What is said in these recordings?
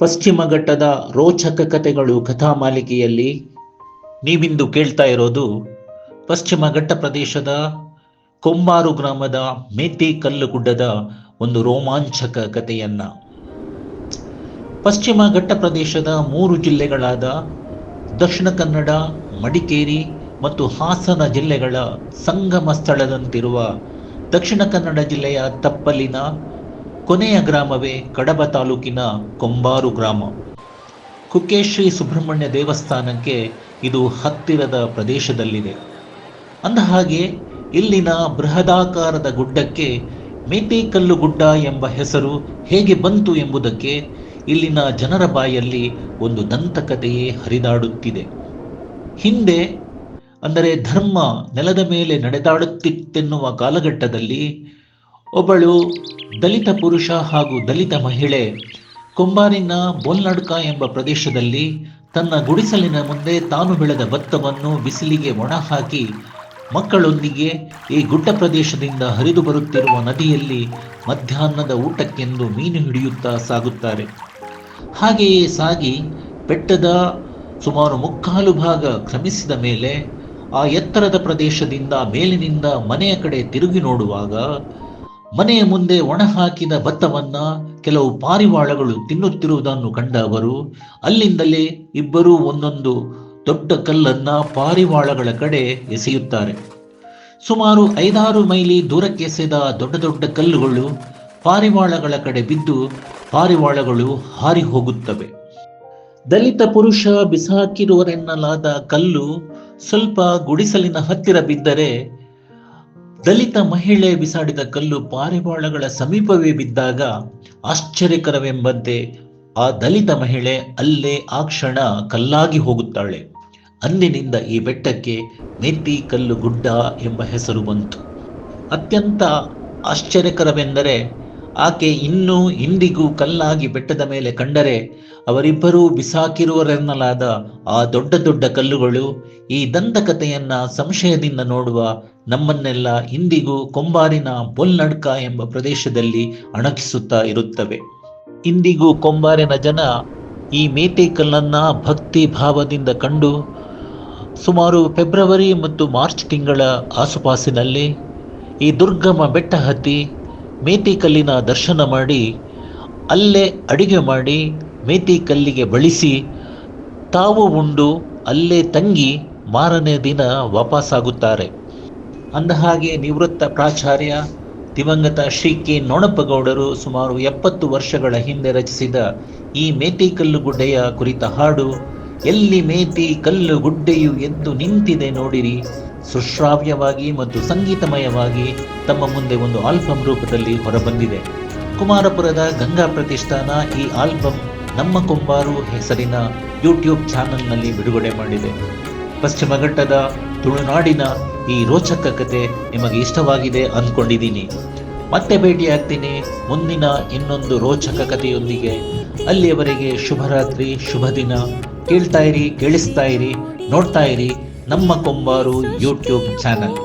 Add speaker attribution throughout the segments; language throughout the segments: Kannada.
Speaker 1: ಪಶ್ಚಿಮ ಘಟ್ಟದ ರೋಚಕ ಕಥೆಗಳು ಕಥಾಮಾಲಿಕೆಯಲ್ಲಿ ನೀವಿಂದು ಕೇಳ್ತಾ ಇರೋದು ಪಶ್ಚಿಮ ಘಟ್ಟ ಪ್ರದೇಶದ ಕೊಂಬಾರು ಗ್ರಾಮದ ಮೇತಿ ಕಲ್ಲು ಗುಡ್ಡದ ಒಂದು ರೋಮಾಂಚಕ ಕಥೆಯನ್ನ. ಪಶ್ಚಿಮ ಘಟ್ಟ ಪ್ರದೇಶದ ಮೂರು ಜಿಲ್ಲೆಗಳಾದ ದಕ್ಷಿಣ ಕನ್ನಡ, ಮಡಿಕೇರಿ ಮತ್ತು ಹಾಸನ ಜಿಲ್ಲೆಗಳ ಸಂಗಮ ಸ್ಥಳದಂತಿರುವ ದಕ್ಷಿಣ ಕನ್ನಡ ಜಿಲ್ಲೆಯ ತಪ್ಪಲಿನ ಕೊನೆಯ ಗ್ರಾಮವೇ ಕಡಬ ತಾಲೂಕಿನ ಕೊಂಬಾರು ಗ್ರಾಮ. ಕುಕ್ಕೇಶ್ರೀ ಸುಬ್ರಹ್ಮಣ್ಯ ದೇವಸ್ಥಾನಕ್ಕೆ ಇದು ಹತ್ತಿರದ ಪ್ರದೇಶದಲ್ಲಿದೆ. ಅಂದಹಾಗೆ, ಇಲ್ಲಿನ ಬೃಹದಾಕಾರದ ಗುಡ್ಡಕ್ಕೆ ಮೇತಿಕಲ್ಲು ಗುಡ್ಡ ಎಂಬ ಹೆಸರು ಹೇಗೆ ಬಂತು ಎಂಬುದಕ್ಕೆ ಇಲ್ಲಿನ ಜನರ ಬಾಯಲ್ಲಿ ಒಂದು ದಂತಕತೆಯೇ ಹರಿದಾಡುತ್ತಿದೆ. ಹಿಂದೆ, ಅಂದರೆ ಧರ್ಮ ನೆಲದ ಮೇಲೆ ನಡೆದಾಡುತ್ತಿತ್ತೆನ್ನುವ ಕಾಲಘಟ್ಟದಲ್ಲಿ ಒಬ್ಬಳು ದಲಿತ ಪುರುಷ ಹಾಗೂ ದಲಿತ ಮಹಿಳೆ ಕೊಂಬಾರಿನ ಬೋಲ್ನಡ್ಕ ಎಂಬ ಪ್ರದೇಶದಲ್ಲಿ ತನ್ನ ಗುಡಿಸಲಿನ ಮುಂದೆ ತಾನು ಬೆಳೆದ ಭತ್ತವನ್ನು ಬಿಸಿಲಿಗೆ ಒಣ ಹಾಕಿ ಮಕ್ಕಳೊಂದಿಗೆ ಈ ಗುಡ್ಡ ಪ್ರದೇಶದಿಂದ ಹರಿದು ಬರುತ್ತಿರುವ ನದಿಯಲ್ಲಿ ಮಧ್ಯಾಹ್ನದ ಊಟಕ್ಕೆಂದು ಮೀನು ಹಿಡಿಯುತ್ತಾ ಸಾಗುತ್ತಾರೆ. ಹಾಗೆಯೇ ಸಾಗಿ ಬೆಟ್ಟದ ಸುಮಾರು ಮುಕ್ಕಾಲು ಭಾಗ ಕ್ರಮಿಸಿದ ಮೇಲೆ ಆ ಎತ್ತರದ ಪ್ರದೇಶದಿಂದ ಮೇಲಿನಿಂದ ಮನೆಯ ಕಡೆ ತಿರುಗಿ ನೋಡುವಾಗ ಮನೆಯ ಮುಂದೆ ಒಣ ಹಾಕಿದ ಭತ್ತವನ್ನ ಕೆಲವು ಪಾರಿವಾಳಗಳು ತಿನ್ನುತ್ತಿರುವುದನ್ನು ಕಂಡ ಅವರು, ಅಲ್ಲಿಂದಲೇ ಇಬ್ಬರೂ ಒಂದೊಂದು ದೊಡ್ಡ ಕಲ್ಲನ್ನ ಪಾರಿವಾಳಗಳ ಕಡೆ ಎಸೆಯುತ್ತಾರೆ. ಸುಮಾರು ಐದಾರು ಮೈಲಿ ದೂರಕ್ಕೆ ಎಸೆದ ದೊಡ್ಡ ದೊಡ್ಡ ಕಲ್ಲುಗಳು ಪಾರಿವಾಳಗಳ ಕಡೆ ಬಿದ್ದು ಪಾರಿವಾಳಗಳು ಹಾರಿ ಹೋಗುತ್ತವೆ. ದಲಿತ ಪುರುಷ ಬಿಸಾಕಿರುವರೆನ್ನಲಾದ ಕಲ್ಲು ಸ್ವಲ್ಪ ಗುಡಿಸಲಿನ ಹತ್ತಿರ ಬಿದ್ದರೆ ದಲಿತ ಮಹಿಳೆ ಬಿಸಾಡಿದ ಕಲ್ಲು ಪಾರಿವಾಳಗಳ ಸಮೀಪವೇ ಬಿದ್ದಾಗ ಆಶ್ಚರ್ಯಕರವೆಂಬಂತೆ ಆ ದಲಿತ ಮಹಿಳೆ ಅಲ್ಲೇ ಆ ಕ್ಷಣ ಕಲ್ಲಾಗಿ ಹೋಗುತ್ತಾಳೆ. ಅಂದಿನಿಂದ ಈ ಬೆಟ್ಟಕ್ಕೆ ಮೆತ್ತಿ ಕಲ್ಲು ಗುಡ್ಡ ಎಂಬ ಹೆಸರು ಬಂತು. ಅತ್ಯಂತ ಆಶ್ಚರ್ಯಕರವೆಂದರೆ ಆಕೆ ಇನ್ನೂ ಇಂದಿಗೂ ಕಲ್ಲಾಗಿ ಬೆಟ್ಟದ ಮೇಲೆ ಕಂಡರೆ ಅವರಿಬ್ಬರೂ ಬಿಸಾಕಿರುವರೆನ್ನಲಾದ ಆ ದೊಡ್ಡ ದೊಡ್ಡ ಕಲ್ಲುಗಳು ಈ ದಂತಕಥೆಯನ್ನ ಸಂಶಯದಿಂದ ನೋಡುವ ನಮ್ಮನ್ನೆಲ್ಲ ಇಂದಿಗೂ ಕೊಂಬಾರಿನ ಬೊಲ್ನಡ್ಕ ಎಂಬ ಪ್ರದೇಶದಲ್ಲಿ ಅಣಕಿಸುತ್ತಾ ಇರುತ್ತವೆ. ಇಂದಿಗೂ ಕೊಂಬಾರಿನ ಜನ ಈ ಮೇತೆ ಕಲ್ಲನ್ನ ಭಕ್ತಿ ಭಾವದಿಂದ ಕಂಡು ಸುಮಾರು ಫೆಬ್ರವರಿ ಮತ್ತು ಮಾರ್ಚ್ ತಿಂಗಳ ಆಸುಪಾಸಿನಲ್ಲಿ ಈ ದುರ್ಗಮ ಬೆಟ್ಟ ಹತ್ತಿ ಮೇತಿ ಕಲ್ಲಿನ ದರ್ಶನ ಮಾಡಿ, ಅಲ್ಲೇ ಅಡಿಗೆ ಮಾಡಿ ಮೇತಿ ಕಲ್ಲಿಗೆ ಬಳಸಿ, ತಾವು ಉಂಡು ಅಲ್ಲೇ ತಂಗಿ ಮಾರನೇ ದಿನ ವಾಪಸ್ಸಾಗುತ್ತಾರೆ ಅಂದಹಾಗೆ ನಿವೃತ್ತ ಪ್ರಾಚಾರ್ಯ ದಿವಂಗತ ಶ್ರೀ ಕೆ ನೊಣಪ್ಪಗೌಡರು ಸುಮಾರು ಎಪ್ಪತ್ತು ವರ್ಷಗಳ ಹಿಂದೆ ರಚಿಸಿದ ಈ ಮೇತಿ ಕಲ್ಲು ಗುಡ್ಡೆಯ ಕುರಿತ ಹಾಡು, ಎಲ್ಲಿ ಮೇತಿ ಕಲ್ಲು ಗುಡ್ಡೆಯು ಎದ್ದು ನಿಂತಿದೆ ನೋಡಿರಿ ಸುಶ್ರಾವ್ಯವಾಗಿ ಮತ್ತು ಸಂಗೀತಮಯವಾಗಿ ತಮ್ಮ ಮುಂದೆ ಒಂದು ಆಲ್ಬಮ್ ರೂಪದಲ್ಲಿ ಹೊರಬಂದಿದೆ. ಕುಮಾರಪುರದ ಗಂಗಾ ಪ್ರತಿಷ್ಠಾನ ಈ ಆಲ್ಬಮ್ ನಮ್ಮ ಕುಂಬಾರು ಹೆಸರಿನ ಯೂಟ್ಯೂಬ್ ಚಾನಲ್ನಲ್ಲಿ ಬಿಡುಗಡೆ ಮಾಡಿದೆ. ಪಶ್ಚಿಮ ಘಟ್ಟದ ತುಳುನಾಡಿನ ಈ ರೋಚಕ ಕತೆ ನಿಮಗೆ ಇಷ್ಟವಾಗಿದೆ ಅಂದ್ಕೊಂಡಿದ್ದೀನಿ. ಮತ್ತೆ ಭೇಟಿಯಾಗ್ತೀನಿ ಮುಂದಿನ ಇನ್ನೊಂದು ರೋಚಕ ಕಥೆಯೊಂದಿಗೆ. ಅಲ್ಲಿಯವರೆಗೆ ಶುಭರಾತ್ರಿ ಶುಭ ದಿನ ಕೇಳ್ತಾ ಇರಿ, ಕೇಳಿಸ್ತಾ ಇರಿ, ನೋಡ್ತಾ ಇರಿ. ನಮ್ಮ ಕೊಂಬಾರು ಯೂಟ್ಯೂಬ್ ಚಾನಲ್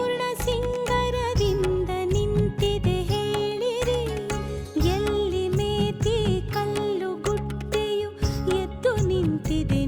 Speaker 1: ಎಲ್ಲಿ ಮೇತಿ ಕಲ್ಲು ಗುಟ್ಟೆಯು ಎದ್ದು ನಿಂತಿದೆ